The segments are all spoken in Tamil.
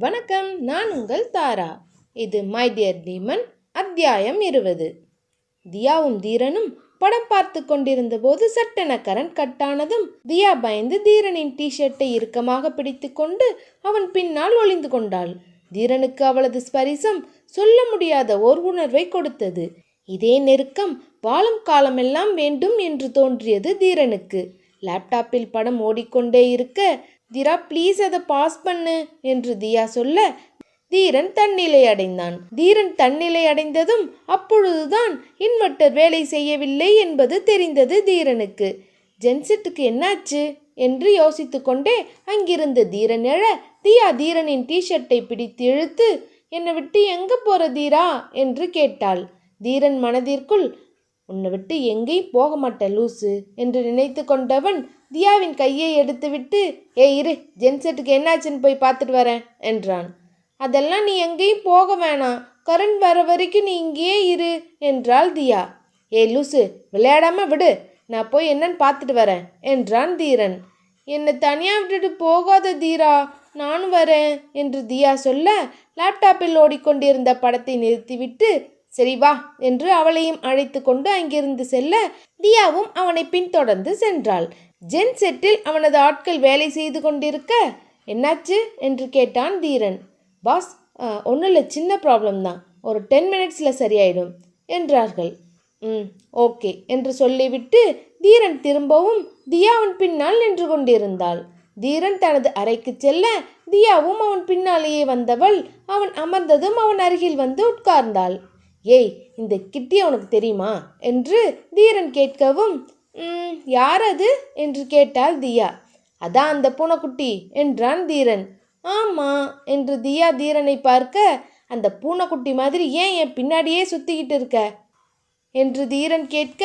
வணக்கம் நான் உங்கள் தாரா. இது மை டியர் டீமன் அத்தியாயம் இருபது. தியாவும் தீரனும் படம் பார்த்து கொண்டிருந்த போது சட்டென கரண்ட் கட்டானதும் தியா பயந்து தீரனின் டிஷர்ட்டை இறுக்கமாக பிடித்துக்கொண்டு அவன் பின்னால் ஒளிந்து கொண்டாள். தீரனுக்கு அவளது ஸ்பரிசம் சொல்ல முடியாத ஓர் உணர்வை கொடுத்தது. இதே நெருக்கம் வாழும் காலமெல்லாம் வேண்டும் என்று தோன்றியது தீரனுக்கு. லேப்டாப்பில் படம் ஓடிக்கொண்டே இருக்க திரா ப்ளீஸ் அதை பாஸ் பண்ணு என்று தியா சொல்ல தீரன் தன்னிலை அடைந்தான். தீரன் தன்னிலை அடைந்ததும் அப்பொழுதுதான் இன்வெர்ட்டர் வேலை செய்யவில்லை என்பது தெரிந்தது தீரனுக்கு. ஜென்செட்டுக்கு என்னாச்சு? என்று யோசித்துக்கொண்டே அங்கிருந்து தீரன் எழ தியா தீரனின் டிஷர்ட்டை பிடித்து இழுத்து என்னை விட்டு எங்க போற தீரா? என்று கேட்டாள். தீரன் மனதிற்குள் உன்னை விட்டு எங்கேயும் போக மாட்டேன் லூசு என்று நினைத்து கொண்டவன் தியாவின் கையை எடுத்துவிட்டு ஏ இரு ஜென்செட்டுக்கு என்னாச்சுன்னு போய் பார்த்துட்டு வரேன் என்றான். அதெல்லாம் நீ எங்கேயும் போக வேணாம். கரண்ட் வர வரைக்கும் நீ இங்கேயே இரு என்றாள் தியா. ஏ லூசு விளையாடாம விடு. நான் போய் என்னன்னு பார்த்துட்டு வரேன் என்றான் தீரன். என்னை தனியாக விட்டுட்டு போகாத தீரா நானும் வரேன் என்று தியா சொல்ல லேப்டாப்பில் ஓடிக்கொண்டிருந்த படத்தை நிறுத்திவிட்டு சரி வா என்று அவளையும் அழைத்து கொண்டு அங்கிருந்து செல்ல தியாவும் அவனை பின்தொடர்ந்து சென்றாள். ஜென் செட்டில் அவனது ஆட்கள் வேலை செய்து கொண்டிருக்க என்னாச்சு என்று கேட்டான் தீரன். பாஸ் ஒன்றும் இல்லை சின்ன ப்ராப்ளம் தான். ஒரு டென் மினிட்ஸில் சரியாயிடும் என்றார்கள். ம் ஓகே என்று சொல்லிவிட்டு தீரன் திரும்பவும் தியாவின் பின்னால் நின்று கொண்டிருந்தாள். தீரன் தனது அறைக்கு செல்ல தியாவும் அவன் பின்னாலேயே வந்தவள் அவன் அமர்ந்ததும் அவன் அருகில் வந்து உட்கார்ந்தாள். ஏய் இந்த கிட்டி அவனுக்கு தெரியுமா? என்று தீரன் கேட்கவும் யார் அது என்று கேட்டாள் தியா. அதான் அந்த பூனைக்குட்டி என்றான் தீரன். ஆமா என்று தியா தீரனை பார்க்க அந்த பூனைக்குட்டி மாதிரி ஏன் என் பின்னாடியே சுத்திக்கிட்டு இருக்க? என்று தீரன் கேட்க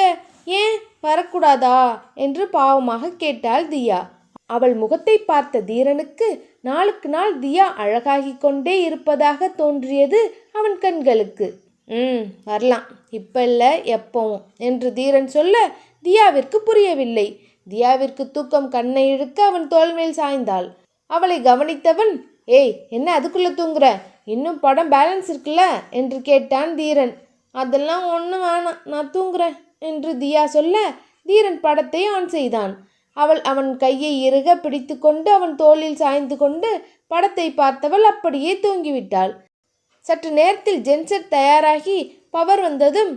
ஏன் வரக்கூடாதா? என்று பாவமாக கேட்டாள் தியா. அவள் முகத்தை பார்த்த தீரனுக்கு நாளுக்கு நாள் தியா அழகாகி கொண்டே இருப்பதாக தோன்றியது அவன் கண்களுக்கு. ம் வரலாம். இப்போ இல்லை எப்பவும் என்று தீரன் சொல்ல தியாவிற்கு புரியவில்லை. தியாவிற்கு தூக்கம் கண்ணை இழுக்க அவன் தோல் மேல் சாய்ந்தாள். அவளை கவனித்தவன் ஏய் என்ன அதுக்குள்ளே தூங்குற? இன்னும் படம் பேலன்ஸ் இருக்குல்ல? என்று கேட்டான் தீரன். அதெல்லாம் ஒன்றும் வேணாம் நான் தூங்குறேன் என்று தியா சொல்ல தீரன் படத்தை ஆன் செய்தான். அவள் அவன் கையை இறுக பிடித்துக்கொண்டு அவன் தோளில் சாய்ந்து கொண்டு படத்தை பார்த்தவள் அப்படியே தூங்கிவிட்டாள். சற்று நேரத்தில் ஜென்செட் தயாராகி பவர் வந்ததும்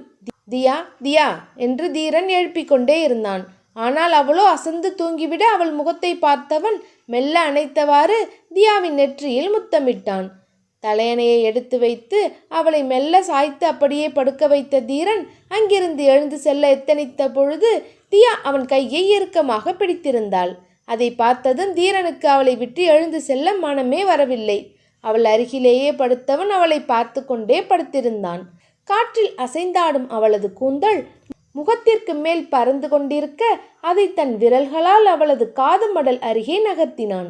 தியா தியா என்று தீரன் எழுப்பிக் கொண்டே இருந்தான். ஆனால் அவளோ அசந்து தூங்கிவிட அவள் முகத்தை பார்த்தவன் மெல்ல அணைத்தவாறு தியாவின் நெற்றியில் முத்தமிட்டான். தலையணையை எடுத்து வைத்து அவளை மெல்ல சாய்த்து அப்படியே படுக்க வைத்த தீரன் அங்கிருந்து எழுந்து செல்ல எத்தனித்த பொழுது தியா அவன் கையை இறுக்கமாக பிடித்திருந்தாள். அதை பார்த்ததும் தீரனுக்கு அவளை விட்டு எழுந்து செல்ல மனமே வரவில்லை. அவள் அருகிலேயே படுத்தவன் அவளை பார்த்து கொண்டே படுத்திருந்தான். காற்றில் அசைந்தாடும் அவளது கூந்தல் முகத்திற்கு மேல் பறந்து கொண்டிருக்க அதை தன் விரல்களால் அவளது காது மடல் அருகே நகர்த்தினான்.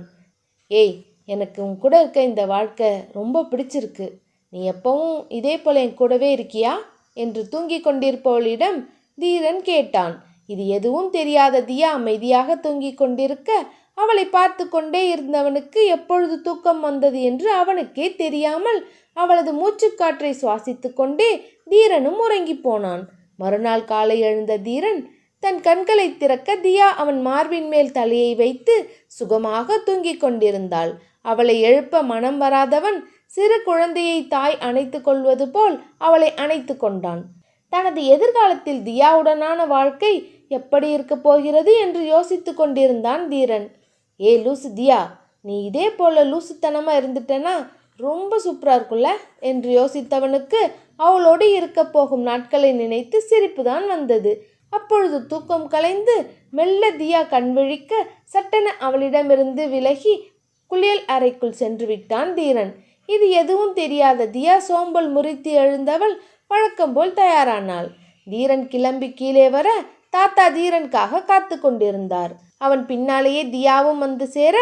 ஏய் எனக்கு உன் கூட இருக்க இந்த வாழ்க்கை ரொம்ப பிடிச்சிருக்கு. நீ எப்பவும் இதே போல என் கூடவே இருக்கியா? என்று தூங்கிக் கொண்டிருப்பவளிடம் தீரன் கேட்டான். இது எதுவும் தெரியாத தியா அமைதியாக தூங்கிக் கொண்டிருக்க அவளை பார்த்து கொண்டே இருந்தவனுக்கு எப்பொழுது தூக்கம் வந்தது என்று அவனுக்கே தெரியாமல் அவளது மூச்சுக்காற்றை சுவாசித்து கொண்டே தீரனும் உறங்கிப் போனான். மறுநாள் காலை எழுந்த தீரன் தன் கண்களை திறக்க தியா அவன் மார்பின் மேல் தலையை வைத்து சுகமாக தூங்கிக் கொண்டிருந்தாள். அவளை எழுப்ப மனம் வராதவன் சிறு குழந்தையை தாய் அணைத்து கொள்வது போல் அவளை அணைத்து கொண்டான். தனது எதிர்காலத்தில் தியாவுடனான வாழ்க்கை எப்படி இருக்கப் போகிறது என்று யோசித்துக் கொண்டிருந்தான் தீரன். ஏ லூசு தியா நீ இதே போல லூசுத்தனமா இருந்துட்டனா? ரொம்ப சூப்பராக இருக்கும்ல? என்று யோசித்தவனுக்கு அவளோடு இருக்க போகும் நாட்களை நினைத்து சிரிப்பு தான் வந்தது. அப்பொழுது தூக்கம் கலைந்து மெல்ல தியா கண் விழிக்க சட்டென அவளிடமிருந்து விலகி குளியல் அறைக்குள் சென்று விட்டான் தீரன். இது எதுவும் தெரியாத தியா சோம்பல் முறித்து எழுந்தவள் வழக்கம் போல் தயாரானாள். தீரன் கிளம்பி கீழே வர தாத்தா தீரனுக்காக காத்து கொண்டிருந்தார். அவன் பின்னாலேயே தியாவும் வந்து சேர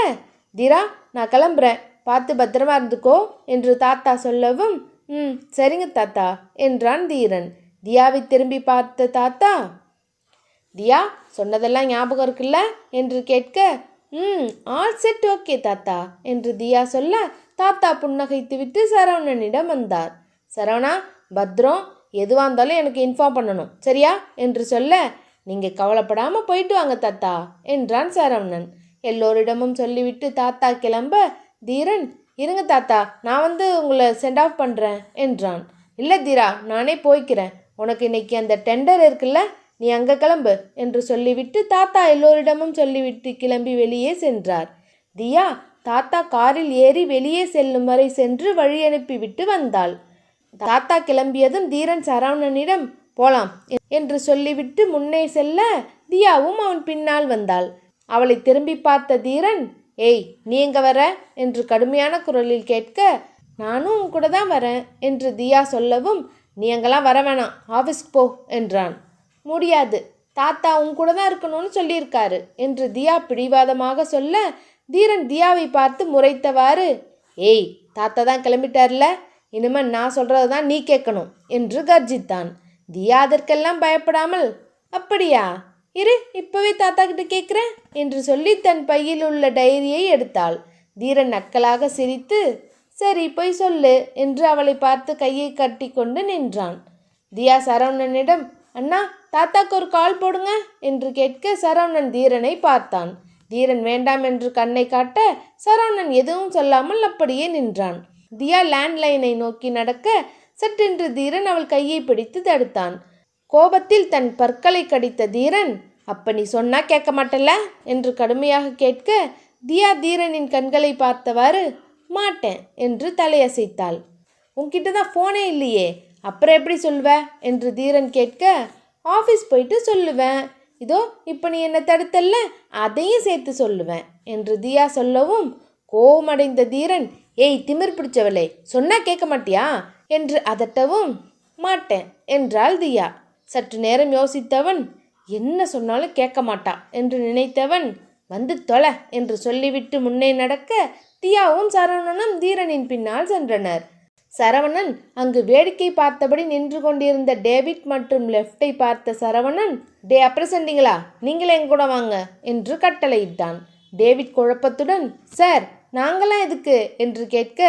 தீரா நான் கிளம்புறேன். பார்த்து பத்திரமா இருந்துக்கோ என்று தாத்தா சொல்லவும் ம் சரிங்க தாத்தா என்றான் தீரன். தியாவை திரும்பி பார்த்த தாத்தா தியா சொன்னதெல்லாம் ஞாபகம் இருக்குல்ல? என்று கேட்க ம் ஆல் செட் ஓகே தாத்தா என்று தியா சொல்ல தாத்தா புன்னகைத்துவிட்டு சரவணனிடம் வந்தார். சரவணா பத்ரம் எதுவாக இருந்தாலும் எனக்கு இன்ஃபார்ம் பண்ணணும் சரியா? என்று சொல்ல நீங்கள் கவலைப்படாமல் போயிட்டு வாங்க தாத்தா என்றான் சரவணன். எல்லோரிடமும் சொல்லிவிட்டு தாத்தா கிளம்ப தீரன் இருங்க தாத்தா நான் வந்து உங்களை சென்ட் ஆஃப் பண்ணுறேன் என்றான். இல்லை தீரா நானே போய்க்கிறேன். உனக்கு இன்னைக்கு அந்த டெண்டர் இருக்குல்ல நீ அங்கே கிளம்பு என்று சொல்லிவிட்டு தாத்தா எல்லோரிடமும் சொல்லிவிட்டு கிளம்பி வெளியே சென்றார். தியா தாத்தா காரில் ஏறி வெளியே செல்லும் வரை சென்று வழி அனுப்பிவிட்டு வந்தாள். தாத்தா கிளம்பியதும் தீரன் சரவணனிடம் போலாம் என்று சொல்லிவிட்டு முன்னே செல்ல தியாவும் அவன் பின்னால் வந்தாள். அவளை திரும்பி பார்த்த தீரன் ஏய் நீ எங்க வர? என்று கடுமையான குரலில் கேட்க நானும் உன் கூட தான் வரேன் என்று தியா சொல்லவும் நீ அங்கெல்லாம் வர வேணாம் ஆஃபீஸ்க்கு போ என்றான். முடியாது. தாத்தா உன் கூட தான் இருக்கணும்னு சொல்லியிருக்காரு என்று தியா பிடிவாதமாக சொல்ல தீரன் தியாவை பார்த்து முறைத்தவாறு ஏய் தாத்தா தான் கிளம்பிட்டார்ல இனிமேல் நான் சொல்கிறது தான் நீ கேட்கணும் என்று கர்ஜித்தான். தியா அதற்கெல்லாம் பயப்படாமல் அப்படியா? இரு இப்போவே தாத்தா கிட்ட கேட்குறேன் என்று சொல்லி தன் பையில் உள்ள டைரியை எடுத்தாள். தீரன் நக்கலாக சிரித்து சரி போய் சொல்லு என்று அவளை பார்த்து கையை கட்டி கொண்டு நின்றான். தியா சரவணனிடம் அண்ணா தாத்தாக்கு ஒரு கால் போடுங்க என்று கேட்க சரவணன் தீரனை பார்த்தான். தீரன் வேண்டாம் என்று கண்ணை காட்ட சரவணன் எதுவும் சொல்லாமல் அப்படியே நின்றான். தியா லேண்ட்லைனை நோக்கி நடக்க சட்டென்று தீரன் அவள் கையை பிடித்து தடுத்தான். கோபத்தில் தன் பற்களை கடித்த தீரன் அப்ப நீ சொன்னா கேட்க மாட்டல என்று கடுமையாக கேட்க தியா தீரனின் கண்களை பார்த்தவாறு மாட்டேன் என்று தலையசைத்தாள். உன்கிட்ட தான் ஃபோனே இல்லையே அப்புறம் எப்படி சொல்வ என்று தீரன் கேட்க ஆஃபீஸ் போயிட்டு சொல்லுவேன் இதோ இப்போ நீ என்னை தடுத்தல்ல அதையும் சேர்த்து சொல்லுவேன் என்று தியா சொல்லவும் கோவமடைந்த தீரன் ஏய் திமிர் பிடிச்சவளே சொன்னா கேட்க மாட்டியா? என்று அதட்டவும் மாட்டேன் என்றாள் தியா. சற்று நேரம் யோசித்தவன் என்ன சொன்னாலும் கேட்க மாட்டான் என்று நினைத்தவன் வந்து தொலை என்று சொல்லிவிட்டு முன்னே நடக்க தியாவும் சரவணனும் தீரனின் பின்னால் சென்றனர். சரவணன் அங்கு வேடிக்கை பார்த்தபடி நின்று கொண்டிருந்த டேவிட் மற்றும் லெஃப்டை பார்த்த சரவணன் டே அப்ரசண்டிங்களா நீங்களே என் கூட வாங்க என்று கட்டளையிட்டான். டேவிட் குழப்பத்துடன் சார் நாங்களாம் எதுக்கு? என்று கேட்க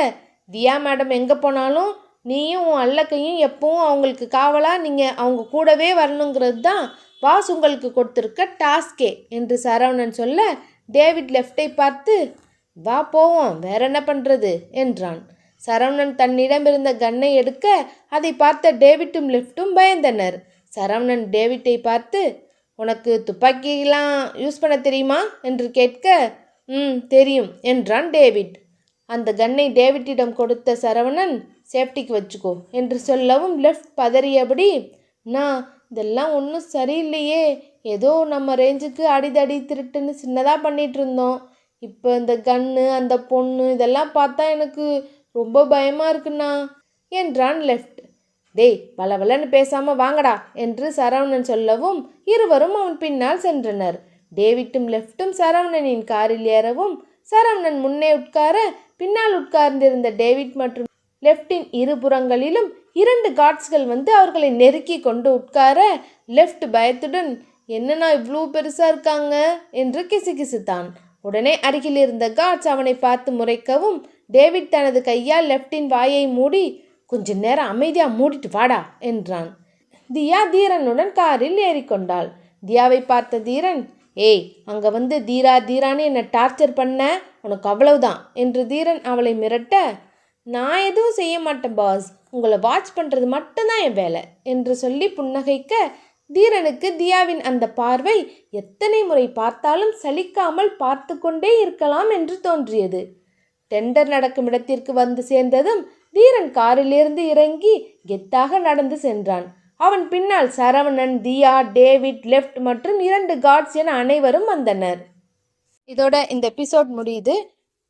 தியா மேடம் எங்கே போனாலும் நீயும் உன் அல்லக்கையும் எப்பவும் அவங்களுக்கு காவலாக நீங்கள் அவங்க கூடவே வரணுங்கிறது தான் பாஸ் உங்களுக்கு கொடுத்துருக்க டாஸ்கே என்று சரவணன் சொல்ல டேவிட் லெஃப்டை பார்த்து வா போவோம் வேற என்ன பண்ணுறது என்றான். சரவணன் தன்னிடம் இருந்த கன்னை எடுக்க அதை பார்த்த டேவிட்டும் லெஃப்ட்டும் பயந்தனர். சரவணன் டேவிட்டை பார்த்து உனக்கு துப்பாக்கிலாம் யூஸ் பண்ண தெரியுமா? என்று கேட்க ம் தெரியும் என்றான் டேவிட். அந்த கன்னை டேவிட்டிடம் கொடுத்த சரவணன் சேஃப்டிக்கு வச்சுக்கோ என்று சொல்லவும் லெஃப்ட் பதறியபடி நான் இதெல்லாம் ஒன்றும் சரியில்லையே. ஏதோ நம்ம ரேஞ்சுக்கு அடிதடி திருட்டுன்னு சின்னதாக பண்ணிகிட்டு இருந்தோம் இப்போ இந்த கன்னு அந்த பொண்ணு இதெல்லாம் பார்த்தா எனக்கு ரொம்ப பயமாக இருக்குண்ணா என்றான் லெஃப்ட். டேய் பலவலன்னு பேசாமல் வாங்கடா என்று சரவணன் சொல்லவும் இருவரும் அவன் பின்னால் சென்றனர். டேவிட்டும் லெஃப்ட்டும் சரவணனின் காரில் ஏறவும் சரவணன் முன்னே உட்கார பின்னால் உட்கார்ந்திருந்த டேவிட் மற்றும் லெஃப்டின் இருபுறங்களிலும் இரண்டு காட்ஸ்கள் வந்து அவர்களை நெருக்கி கொண்டு உட்கார லெஃப்ட் பயத்துடன் என்னண்ணா இவ்வளோ பெருசாக இருக்காங்க? என்று கிசுகிசுத்தான். உடனே அருகில் இருந்த காட்ஸ் அவனை பார்த்து முறைக்கவும் டேவிட் தனது கையால் லெஃப்டின் வாயை மூடி கொஞ்ச நேரம் அமைதியாக மூடிட்டு வாடா என்றான். தியா தீரனுடன் காரில் ஏறிக்கொண்டாள். தியாவை பார்த்த தீரன் ஏய் அங்கே வந்து தீரா தீரான்னு என்னை டார்ச்சர் பண்ண உனக்கு அவ்வளவுதான் என்று தீரன் அவளை மிரட்ட நான் எதுவும் செய்ய மாட்டேன் பாஸ் உங்களை வாட்ச் பண்ணுறது மட்டும்தான் என் வேலை என்று சொல்லி புன்னகைக்க தீரனுக்கு தியாவின் அந்த பார்வை எத்தனை முறை பார்த்தாலும் சலிக்காமல் பார்த்து கொண்டே இருக்கலாம் என்று தோன்றியது. டெண்டர் நடக்கும் இடத்திற்கு வந்து சேர்ந்ததும் தீரன் காரிலிருந்து இறங்கி கெத்தாக நடந்து சென்றான். அவன் பின்னால் சரவணன் தியா டேவிட் லெஃப்ட் மற்றும் இரண்டு காட்ஸ் என அனைவரும் வந்தனர். இதோட இந்த எபிசோட் முடியுது.